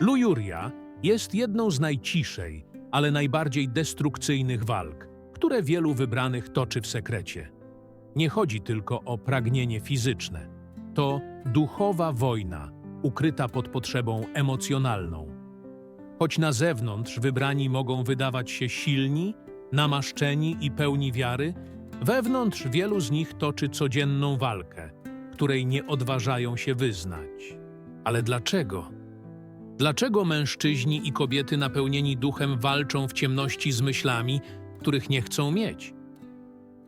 Lujuria jest jedną z najciszej, ale najbardziej destrukcyjnych walk, które wielu wybranych toczy w sekrecie. Nie chodzi tylko o pragnienie fizyczne. To duchowa wojna, ukryta pod potrzebą emocjonalną. Choć na zewnątrz wybrani mogą wydawać się silni, namaszczeni i pełni wiary, wewnątrz wielu z nich toczy codzienną walkę, której nie odważają się wyznać. Ale dlaczego? Dlaczego mężczyźni i kobiety napełnieni duchem walczą w ciemności z myślami, których nie chcą mieć?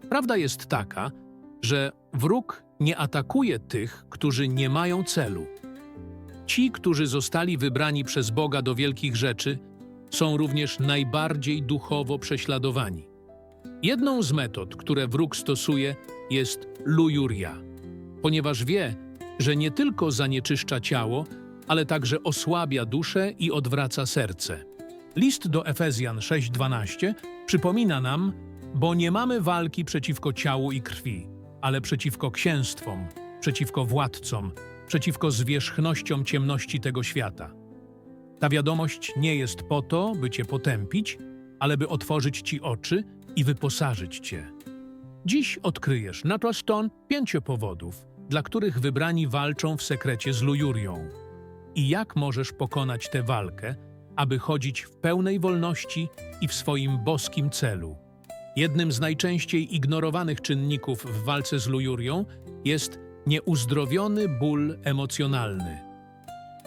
Prawda jest taka, że wróg nie atakuje tych, którzy nie mają celu. Ci, którzy zostali wybrani przez Boga do wielkich rzeczy, są również najbardziej duchowo prześladowani. Jedną z metod, które wróg stosuje, jest lujuria, ponieważ wie, że nie tylko zanieczyszcza ciało, ale także osłabia duszę i odwraca serce. List do Efezjan 6:12 przypomina nam, bo nie mamy walki przeciwko ciału i krwi, ale przeciwko księstwom, przeciwko władcom, przeciwko zwierzchnościom ciemności tego świata. Ta wiadomość nie jest po to, by cię potępić, ale by otworzyć ci oczy i wyposażyć cię. Dziś odkryjesz na to ston pięciu powodów, dla których wybrani walczą w sekrecie z lujurią. I jak możesz pokonać tę walkę, aby chodzić w pełnej wolności i w swoim boskim celu. Jednym z najczęściej ignorowanych czynników w walce z lujurią jest nieuzdrowiony ból emocjonalny.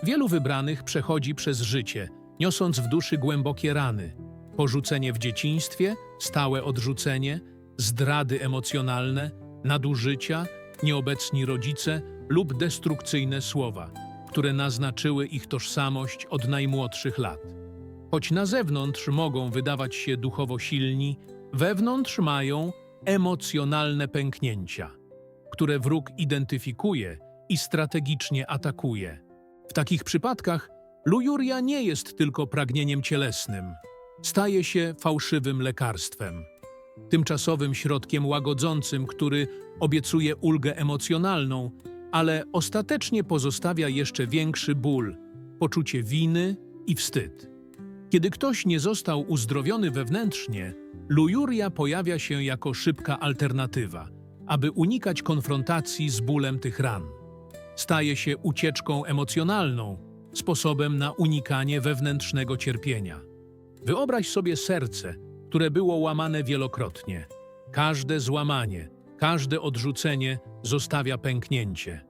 Wielu wybranych przechodzi przez życie, niosąc w duszy głębokie rany, porzucenie w dzieciństwie, stałe odrzucenie, zdrady emocjonalne, nadużycia, nieobecni rodzice lub destrukcyjne słowa, które naznaczyły ich tożsamość od najmłodszych lat. Choć na zewnątrz mogą wydawać się duchowo silni, wewnątrz mają emocjonalne pęknięcia, które wróg identyfikuje i strategicznie atakuje. W takich przypadkach lujuria nie jest tylko pragnieniem cielesnym, staje się fałszywym lekarstwem, tymczasowym środkiem łagodzącym, który obiecuje ulgę emocjonalną, ale ostatecznie pozostawia jeszcze większy ból, poczucie winy i wstyd. Kiedy ktoś nie został uzdrowiony wewnętrznie, lujuria pojawia się jako szybka alternatywa, aby unikać konfrontacji z bólem tych ran. Staje się ucieczką emocjonalną, sposobem na unikanie wewnętrznego cierpienia. Wyobraź sobie serce, które było łamane wielokrotnie. Każde złamanie, każde odrzucenie zostawia pęknięcie.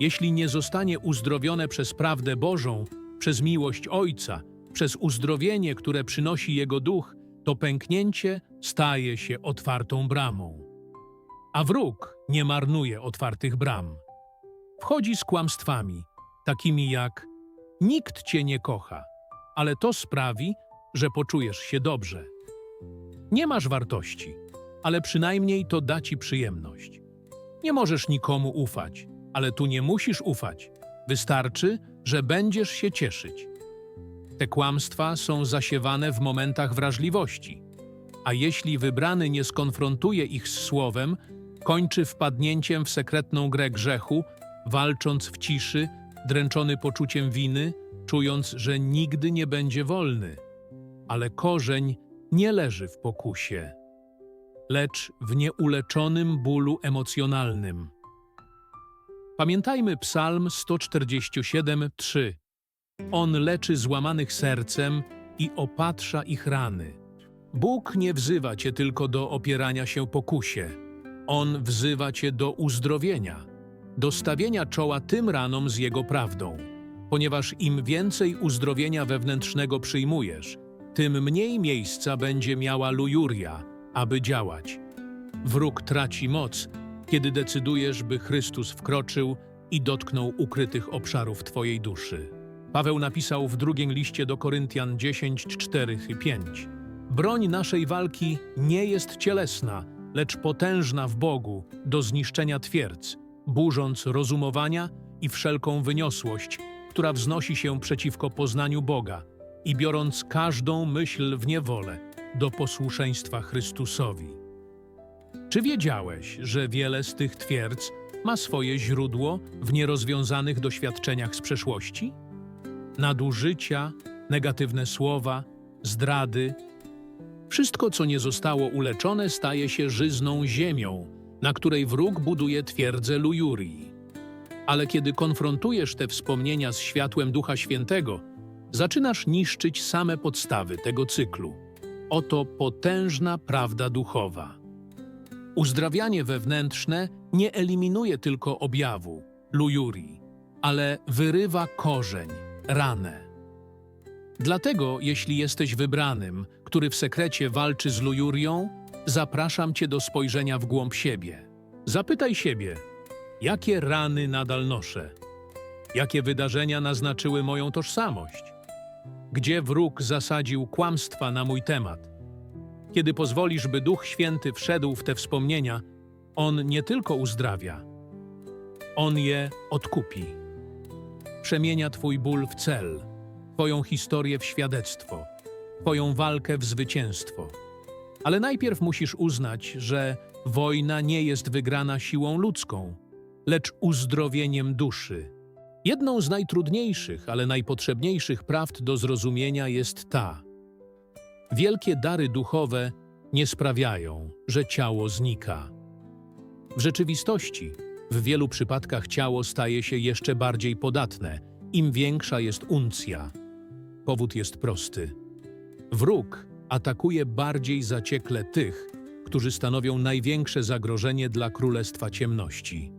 Jeśli nie zostanie uzdrowione przez prawdę Bożą, przez miłość Ojca, przez uzdrowienie, które przynosi Jego duch, to pęknięcie staje się otwartą bramą. A wróg nie marnuje otwartych bram. Wchodzi z kłamstwami, takimi jak nikt cię nie kocha, ale to sprawi, że poczujesz się dobrze. Nie masz wartości, ale przynajmniej to da ci przyjemność. Nie możesz nikomu ufać, ale tu nie musisz ufać. Wystarczy, że będziesz się cieszyć. Te kłamstwa są zasiewane w momentach wrażliwości, a jeśli wybrany nie skonfrontuje ich z słowem, kończy wpadnięciem w sekretną grę grzechu, walcząc w ciszy, dręczony poczuciem winy, czując, że nigdy nie będzie wolny. Ale korzeń nie leży w pokusie, lecz w nieuleczonym bólu emocjonalnym. Pamiętajmy Psalm 147:3. On leczy złamanych sercem i opatrza ich rany. Bóg nie wzywa cię tylko do opierania się pokusie. On wzywa cię do uzdrowienia, do stawienia czoła tym ranom z Jego prawdą. Ponieważ im więcej uzdrowienia wewnętrznego przyjmujesz, tym mniej miejsca będzie miała lujuria, aby działać. Wróg traci moc, kiedy decydujesz, by Chrystus wkroczył i dotknął ukrytych obszarów Twojej duszy. Paweł napisał w drugim liście do Koryntian 10, 4 i 5. Broń naszej walki nie jest cielesna, lecz potężna w Bogu do zniszczenia twierdz, burząc rozumowania i wszelką wyniosłość, która wznosi się przeciwko poznaniu Boga i biorąc każdą myśl w niewolę do posłuszeństwa Chrystusowi. Czy wiedziałeś, że wiele z tych twierdz ma swoje źródło w nierozwiązanych doświadczeniach z przeszłości? nadużycia, negatywne słowa, zdrady. Wszystko, co nie zostało uleczone, staje się żyzną ziemią, na której wróg buduje twierdzę Lujurii. Ale kiedy konfrontujesz te wspomnienia z światłem Ducha Świętego, zaczynasz niszczyć same podstawy tego cyklu. Oto potężna prawda duchowa. Uzdrawianie wewnętrzne nie eliminuje tylko objawu, lujurii, ale wyrywa korzeń, ranę. Dlatego, jeśli jesteś wybranym, który w sekrecie walczy z lujurią, zapraszam cię do spojrzenia w głąb siebie. Zapytaj siebie, jakie rany nadal noszę? Jakie wydarzenia naznaczyły moją tożsamość? Gdzie wróg zasadził kłamstwa na mój temat? Kiedy pozwolisz, by Duch Święty wszedł w te wspomnienia, On nie tylko uzdrawia, On je odkupi. Przemienia Twój ból w cel, Twoją historię w świadectwo, Twoją walkę w zwycięstwo. Ale najpierw musisz uznać, że wojna nie jest wygrana siłą ludzką, lecz uzdrowieniem duszy. Jedną z najtrudniejszych, ale najpotrzebniejszych prawd do zrozumienia jest ta. Wielkie dary duchowe nie sprawiają, że ciało znika. W rzeczywistości, w wielu przypadkach ciało staje się jeszcze bardziej podatne, im większa jest uncja. Powód jest prosty. Wróg atakuje bardziej zaciekle tych, którzy stanowią największe zagrożenie dla Królestwa Ciemności.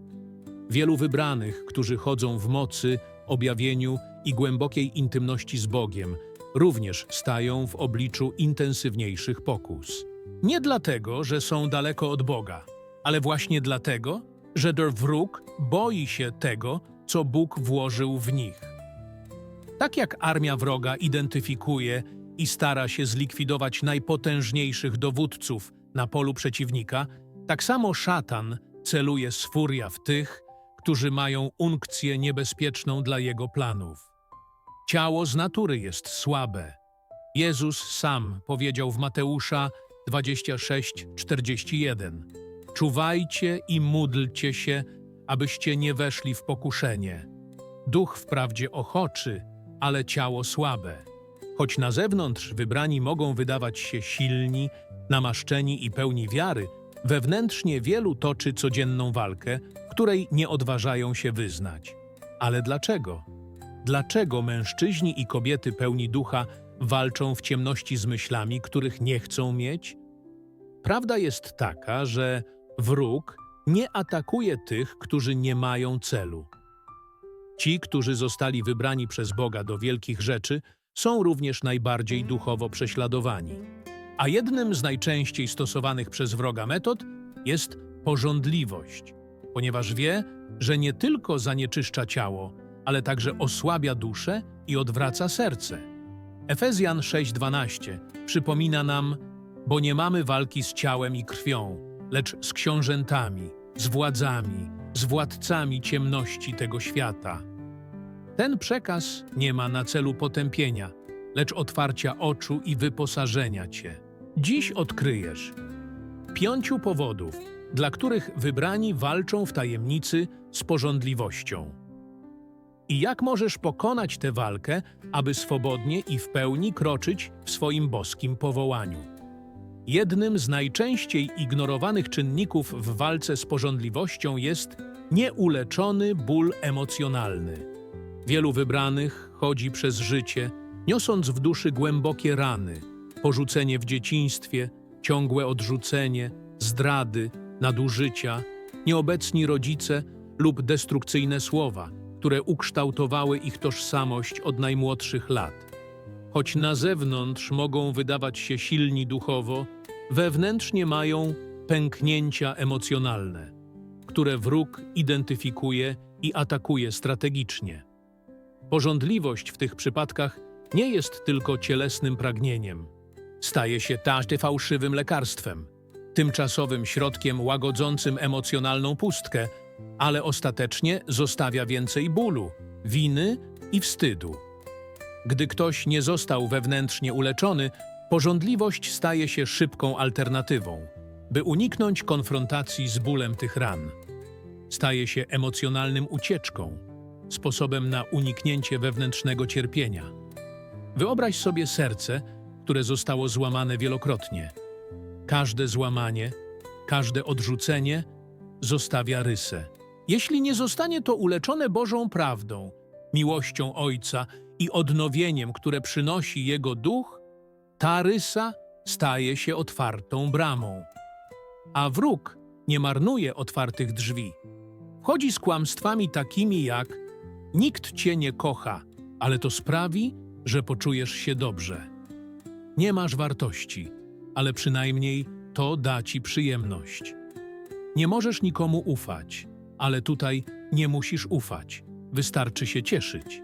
Wielu wybranych, którzy chodzą w mocy, objawieniu i głębokiej intymności z Bogiem, również stają w obliczu intensywniejszych pokus. Nie dlatego, że są daleko od Boga, ale właśnie dlatego, że der wróg boi się tego, co Bóg włożył w nich. Tak jak armia wroga identyfikuje i stara się zlikwidować najpotężniejszych dowódców na polu przeciwnika, tak samo szatan celuje z furia w tych, którzy mają unkcję niebezpieczną dla jego planów. Ciało z natury jest słabe. Jezus sam powiedział w Mateusza 26:41: Czuwajcie i módlcie się, abyście nie weszli w pokuszenie. Duch wprawdzie ochoczy, ale ciało słabe. Choć na zewnątrz wybrani mogą wydawać się silni, namaszczeni i pełni wiary, wewnętrznie wielu toczy codzienną walkę, której nie odważają się wyznać. Ale dlaczego? Dlaczego mężczyźni i kobiety pełni ducha walczą w ciemności z myślami, których nie chcą mieć? Prawda jest taka, że wróg nie atakuje tych, którzy nie mają celu. Ci, którzy zostali wybrani przez Boga do wielkich rzeczy, są również najbardziej duchowo prześladowani. A jednym z najczęściej stosowanych przez wroga metod jest pożądliwość, ponieważ wie, że nie tylko zanieczyszcza ciało, ale także osłabia duszę i odwraca serce. Efezjan 6:12 przypomina nam, bo nie mamy walki z ciałem i krwią, lecz z książętami, z władzami, z władcami ciemności tego świata. Ten przekaz nie ma na celu potępienia, lecz otwarcia oczu i wyposażenia cię. Dziś odkryjesz pięciu powodów, dla których wybrani walczą w tajemnicy z pożądliwością. I jak możesz pokonać tę walkę, aby swobodnie i w pełni kroczyć w swoim boskim powołaniu? Jednym z najczęściej ignorowanych czynników w walce z pożądliwością jest nieuleczony ból emocjonalny. Wielu wybranych chodzi przez życie, niosąc w duszy głębokie rany, porzucenie w dzieciństwie, ciągłe odrzucenie, zdrady, nadużycia, nieobecni rodzice lub destrukcyjne słowa, które ukształtowały ich tożsamość od najmłodszych lat. Choć na zewnątrz mogą wydawać się silni duchowo, wewnętrznie mają pęknięcia emocjonalne, które wróg identyfikuje i atakuje strategicznie. Pożądliwość w tych przypadkach nie jest tylko cielesnym pragnieniem. Staje się też fałszywym lekarstwem, tymczasowym środkiem łagodzącym emocjonalną pustkę, ale ostatecznie zostawia więcej bólu, winy i wstydu. Gdy ktoś nie został wewnętrznie uleczony, pożądliwość staje się szybką alternatywą, by uniknąć konfrontacji z bólem tych ran. Staje się emocjonalnym ucieczką, sposobem na uniknięcie wewnętrznego cierpienia. Wyobraź sobie serce, które zostało złamane wielokrotnie. Każde złamanie, każde odrzucenie zostawia rysę. Jeśli nie zostanie to uleczone Bożą prawdą, miłością Ojca i odnowieniem, które przynosi Jego duch, ta rysa staje się otwartą bramą. A wróg nie marnuje otwartych drzwi. Wchodzi z kłamstwami takimi jak nikt cię nie kocha, ale to sprawi, że poczujesz się dobrze. Nie masz wartości, ale przynajmniej to da ci przyjemność. Nie możesz nikomu ufać, ale tutaj nie musisz ufać. Wystarczy się cieszyć.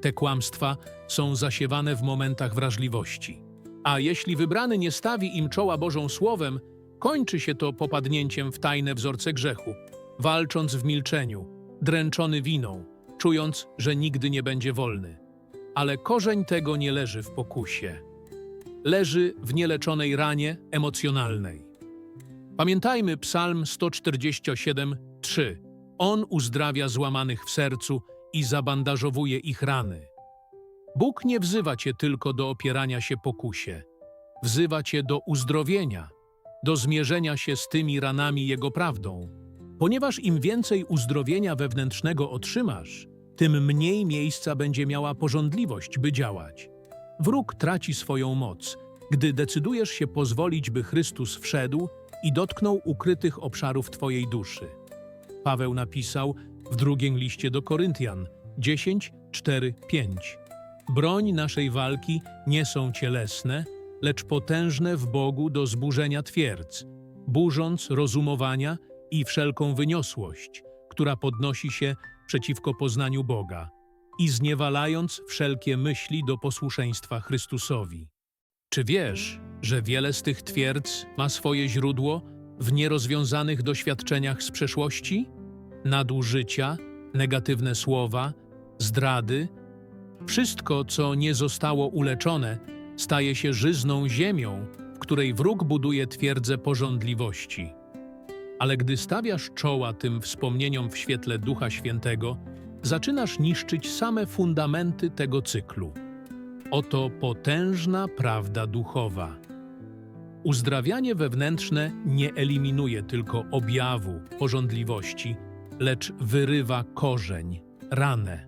Te kłamstwa są zasiewane w momentach wrażliwości. A jeśli wybrany nie stawi im czoła Bożą Słowem, kończy się to popadnięciem w tajne wzorce grzechu, walcząc w milczeniu, dręczony winą, czując, że nigdy nie będzie wolny. Ale korzeń tego nie leży w pokusie. Leży w nieleczonej ranie emocjonalnej. Pamiętajmy Psalm 147:3. On uzdrawia złamanych w sercu i zabandażowuje ich rany. Bóg nie wzywa cię tylko do opierania się pokusie. Wzywa cię do uzdrowienia, do zmierzenia się z tymi ranami Jego prawdą. Ponieważ im więcej uzdrowienia wewnętrznego otrzymasz, tym mniej miejsca będzie miała porządliwość, by działać. Wróg traci swoją moc, gdy decydujesz się pozwolić, by Chrystus wszedł i dotknął ukrytych obszarów Twojej duszy. Paweł napisał w drugim liście do Koryntian 10, 4, 5. Broń naszej walki nie są cielesne, lecz potężne w Bogu do zburzenia twierdz, burząc rozumowania i wszelką wyniosłość, która podnosi się przeciwko poznaniu Boga i zniewalając wszelkie myśli do posłuszeństwa Chrystusowi. Czy wiesz, że wiele z tych twierdz ma swoje źródło w nierozwiązanych doświadczeniach z przeszłości? Nadużycia, negatywne słowa, zdrady, wszystko, co nie zostało uleczone, staje się żyzną ziemią, w której wróg buduje twierdzę porządliwości. Ale gdy stawiasz czoła tym wspomnieniom w świetle Ducha Świętego, zaczynasz niszczyć same fundamenty tego cyklu. Oto potężna prawda duchowa. Uzdrawianie wewnętrzne nie eliminuje tylko objawu porządliwości, lecz wyrywa korzeń, ranę.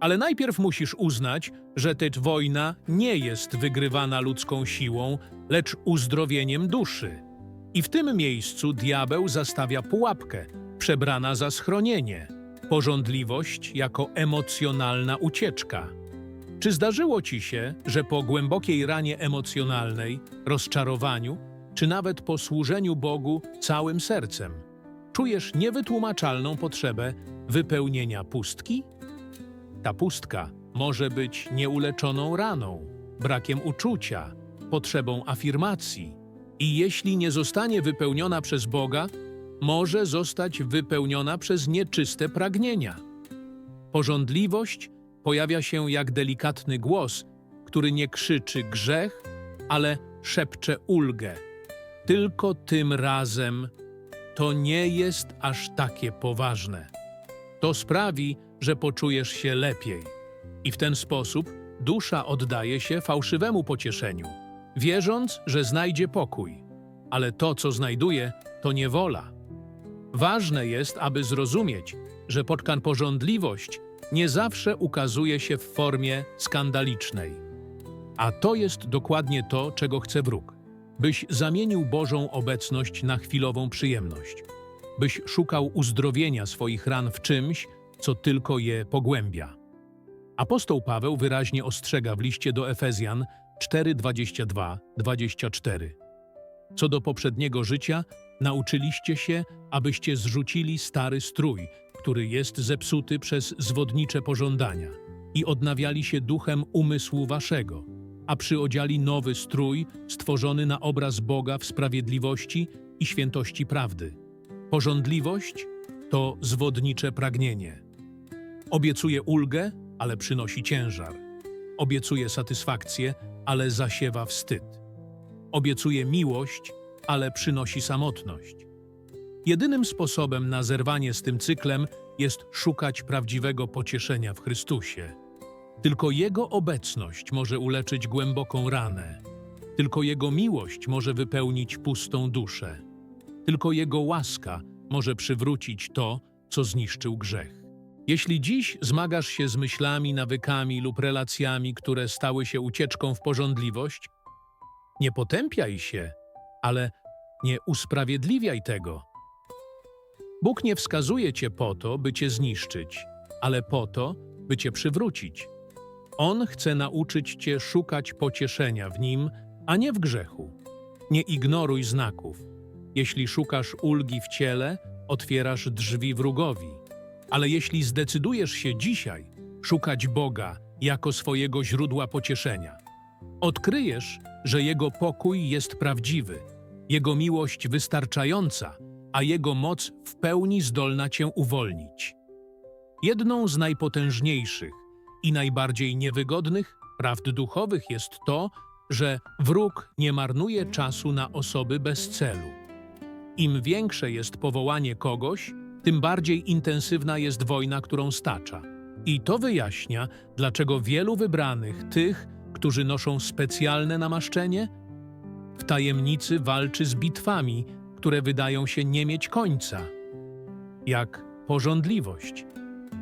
Ale najpierw musisz uznać, że ta wojna nie jest wygrywana ludzką siłą, lecz uzdrowieniem duszy. I w tym miejscu diabeł zastawia pułapkę, przebrana za schronienie, porządliwość jako emocjonalna ucieczka. Czy zdarzyło ci się, że po głębokiej ranie emocjonalnej, rozczarowaniu, czy nawet po służeniu Bogu całym sercem, czujesz niewytłumaczalną potrzebę wypełnienia pustki? Ta pustka może być nieuleczoną raną, brakiem uczucia, potrzebą afirmacji. I jeśli nie zostanie wypełniona przez Boga, może zostać wypełniona przez nieczyste pragnienia. Porządliwość pojawia się jak delikatny głos, który nie krzyczy grzech, ale szepcze ulgę. Tylko tym razem to nie jest aż takie poważne. To sprawi, że poczujesz się lepiej. I w ten sposób dusza oddaje się fałszywemu pocieszeniu, wierząc, że znajdzie pokój. Ale to, co znajduje, to niewola. Ważne jest, aby zrozumieć, że potkan porządliwość nie zawsze ukazuje się w formie skandalicznej. A to jest dokładnie to, czego chce wróg. Byś zamienił Bożą obecność na chwilową przyjemność. Byś szukał uzdrowienia swoich ran w czymś, co tylko je pogłębia. Apostoł Paweł wyraźnie ostrzega w liście do Efezjan 4:22-24. Co do poprzedniego życia, nauczyliście się, abyście zrzucili stary strój, który jest zepsuty przez zwodnicze pożądania, i odnawiali się duchem umysłu waszego, a przyodziali nowy strój stworzony na obraz Boga w sprawiedliwości i świętości prawdy. Porządliwość to zwodnicze pragnienie. Obiecuje ulgę, ale przynosi ciężar. Obiecuje satysfakcję, ale zasiewa wstyd. Obiecuje miłość, ale przynosi samotność. Jedynym sposobem na zerwanie z tym cyklem jest szukać prawdziwego pocieszenia w Chrystusie. Tylko Jego obecność może uleczyć głęboką ranę. Tylko Jego miłość może wypełnić pustą duszę. Tylko Jego łaska może przywrócić to, co zniszczył grzech. Jeśli dziś zmagasz się z myślami, nawykami lub relacjami, które stały się ucieczką w porządliwość, nie potępiaj się, ale nie usprawiedliwiaj tego. Bóg nie wskazuje cię po to, by cię zniszczyć, ale po to, by cię przywrócić. On chce nauczyć cię szukać pocieszenia w nim, a nie w grzechu. Nie ignoruj znaków. Jeśli szukasz ulgi w ciele, otwierasz drzwi wrogowi. Ale jeśli zdecydujesz się dzisiaj szukać Boga jako swojego źródła pocieszenia, odkryjesz, że Jego pokój jest prawdziwy, Jego miłość wystarczająca, a Jego moc w pełni zdolna Cię uwolnić. Jedną z najpotężniejszych i najbardziej niewygodnych prawd duchowych jest to, że wróg nie marnuje czasu na osoby bez celu. Im większe jest powołanie kogoś, tym bardziej intensywna jest wojna, którą stacza. I to wyjaśnia, dlaczego wielu wybranych, tych, którzy noszą specjalne namaszczenie, w tajemnicy walczy z bitwami, które wydają się nie mieć końca. Jak pożądliwość.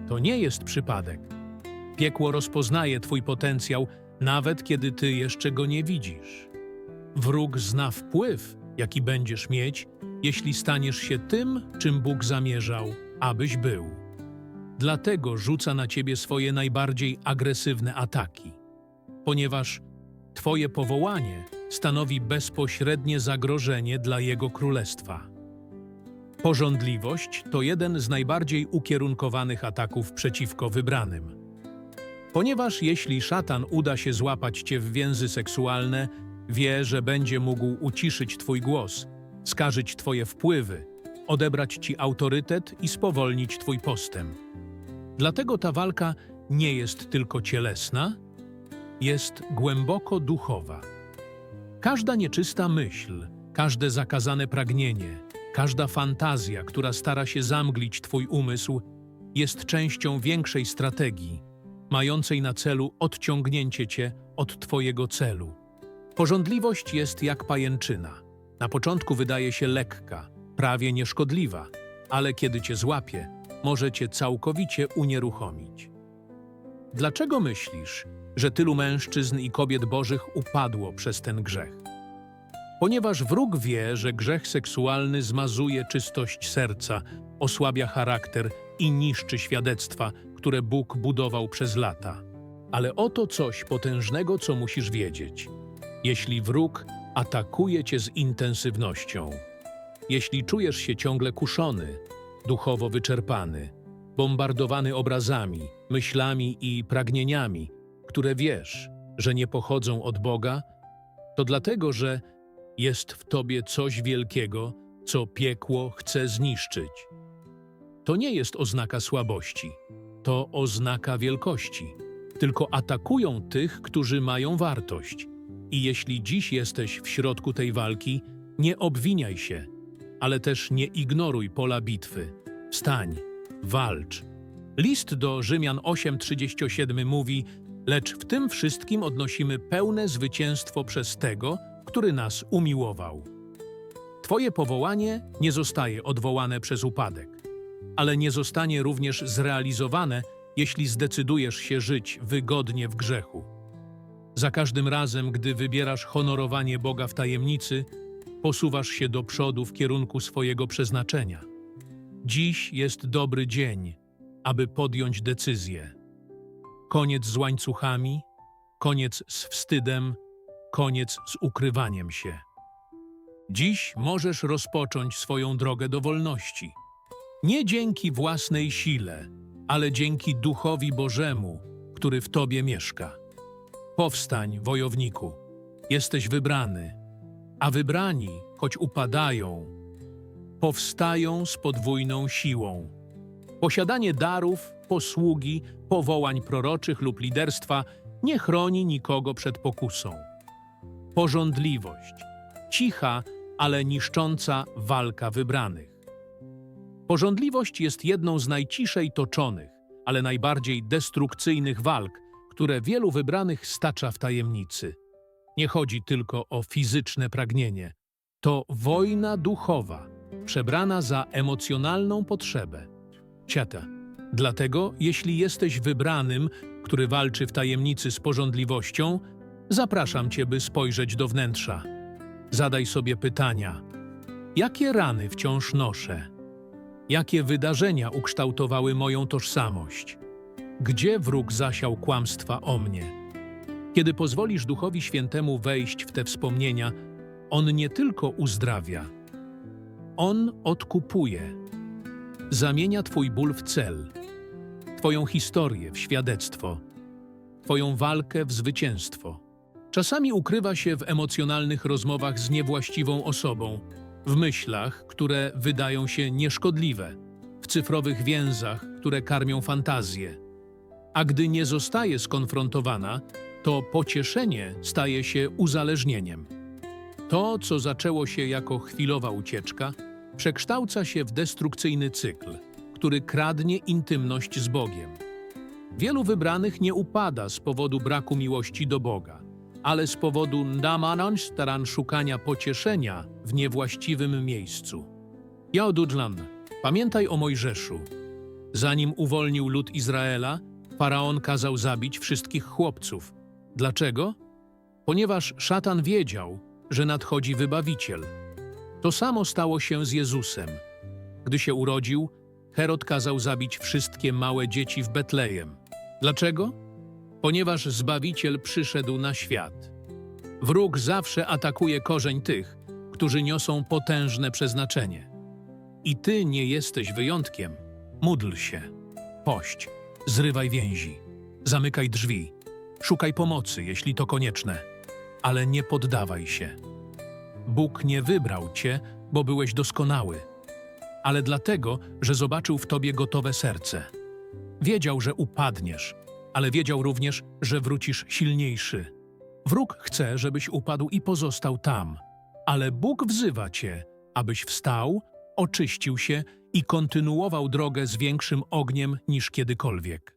To nie jest przypadek. Piekło rozpoznaje Twój potencjał, nawet kiedy Ty jeszcze go nie widzisz. Wróg zna wpływ, jaki będziesz mieć, jeśli staniesz się tym, czym Bóg zamierzał, abyś był. Dlatego rzuca na Ciebie swoje najbardziej agresywne ataki, ponieważ Twoje powołanie stanowi bezpośrednie zagrożenie dla Jego królestwa. Pożądliwość to jeden z najbardziej ukierunkowanych ataków przeciwko wybranym. Ponieważ jeśli szatan uda się złapać cię w więzy seksualne, wie, że będzie mógł uciszyć twój głos, skarżyć twoje wpływy, odebrać ci autorytet i spowolnić twój postęp. Dlatego ta walka nie jest tylko cielesna, jest głęboko duchowa. Każda nieczysta myśl, każde zakazane pragnienie, każda fantazja, która stara się zamglić twój umysł, jest częścią większej strategii, mającej na celu odciągnięcie cię od twojego celu. Pożądliwość jest jak pajęczyna. Na początku wydaje się lekka, prawie nieszkodliwa, ale kiedy cię złapie, może cię całkowicie unieruchomić. Dlaczego myślisz, że tylu mężczyzn i kobiet bożych upadło przez ten grzech? Ponieważ wróg wie, że grzech seksualny zmazuje czystość serca, osłabia charakter i niszczy świadectwa, które Bóg budował przez lata. Ale oto coś potężnego, co musisz wiedzieć. Jeśli wróg atakuje cię z intensywnością, jeśli czujesz się ciągle kuszony, duchowo wyczerpany, bombardowany obrazami, myślami i pragnieniami, które wiesz, że nie pochodzą od Boga, to dlatego, że jest w tobie coś wielkiego, co piekło chce zniszczyć. To nie jest oznaka słabości, to oznaka wielkości. Tylko atakują tych, którzy mają wartość. I jeśli dziś jesteś w środku tej walki, nie obwiniaj się, ale też nie ignoruj pola bitwy. Wstań, walcz. List do Rzymian 8:37 mówi: Lecz w tym wszystkim odnosimy pełne zwycięstwo przez tego, który nas umiłował. Twoje powołanie nie zostaje odwołane przez upadek, ale nie zostanie również zrealizowane, jeśli zdecydujesz się żyć wygodnie w grzechu. Za każdym razem, gdy wybierasz honorowanie Boga w tajemnicy, posuwasz się do przodu w kierunku swojego przeznaczenia. Dziś jest dobry dzień, aby podjąć decyzję. Koniec z łańcuchami, koniec z wstydem, koniec z ukrywaniem się. Dziś możesz rozpocząć swoją drogę do wolności. Nie dzięki własnej sile, ale dzięki Duchowi Bożemu, który w Tobie mieszka. Powstań, wojowniku, jesteś wybrany, a wybrani, choć upadają, powstają z podwójną siłą. Posiadanie darów, posługi, powołań proroczych lub liderstwa nie chroni nikogo przed pokusą. Pożądliwość, cicha, ale niszcząca walka wybranych. Pożądliwość jest jedną z najciszej toczonych, ale najbardziej destrukcyjnych walk, które wielu wybranych stacza w tajemnicy. Nie chodzi tylko o fizyczne pragnienie. To wojna duchowa, przebrana za emocjonalną potrzebę. Ciata. Dlatego, jeśli jesteś wybranym, który walczy w tajemnicy z pożądliwością, zapraszam cię, by spojrzeć do wnętrza. Zadaj sobie pytania. Jakie rany wciąż noszę? Jakie wydarzenia ukształtowały moją tożsamość? Gdzie wróg zasiał kłamstwa o mnie? Kiedy pozwolisz Duchowi Świętemu wejść w te wspomnienia, On nie tylko uzdrawia, On odkupuje, zamienia Twój ból w cel, Twoją historię w świadectwo, Twoją walkę w zwycięstwo. Czasami ukrywa się w emocjonalnych rozmowach z niewłaściwą osobą, w myślach, które wydają się nieszkodliwe, w cyfrowych więzach, które karmią fantazję. A gdy nie zostaje skonfrontowana, to pocieszenie staje się uzależnieniem. To, co zaczęło się jako chwilowa ucieczka, przekształca się w destrukcyjny cykl, który kradnie intymność z Bogiem. Wielu wybranych nie upada z powodu braku miłości do Boga, ale z powodu namanąć staran szukania pocieszenia w niewłaściwym miejscu. Jaodudżlan, pamiętaj o Mojżeszu. Zanim uwolnił lud Izraela, faraon kazał zabić wszystkich chłopców. Dlaczego? Ponieważ szatan wiedział, że nadchodzi wybawiciel. To samo stało się z Jezusem. Gdy się urodził, Herod kazał zabić wszystkie małe dzieci w Betlejem. Dlaczego? Ponieważ Zbawiciel przyszedł na świat. Wróg zawsze atakuje korzeń tych, którzy niosą potężne przeznaczenie. I ty nie jesteś wyjątkiem. Módl się, pość, zrywaj więzi, zamykaj drzwi, szukaj pomocy, jeśli to konieczne, ale nie poddawaj się. Bóg nie wybrał cię, bo byłeś doskonały, ale dlatego, że zobaczył w tobie gotowe serce. Wiedział, że upadniesz, ale wiedział również, że wrócisz silniejszy. Wróg chce, żebyś upadł i pozostał tam, ale Bóg wzywa cię, abyś wstał, oczyścił się i kontynuował drogę z większym ogniem niż kiedykolwiek.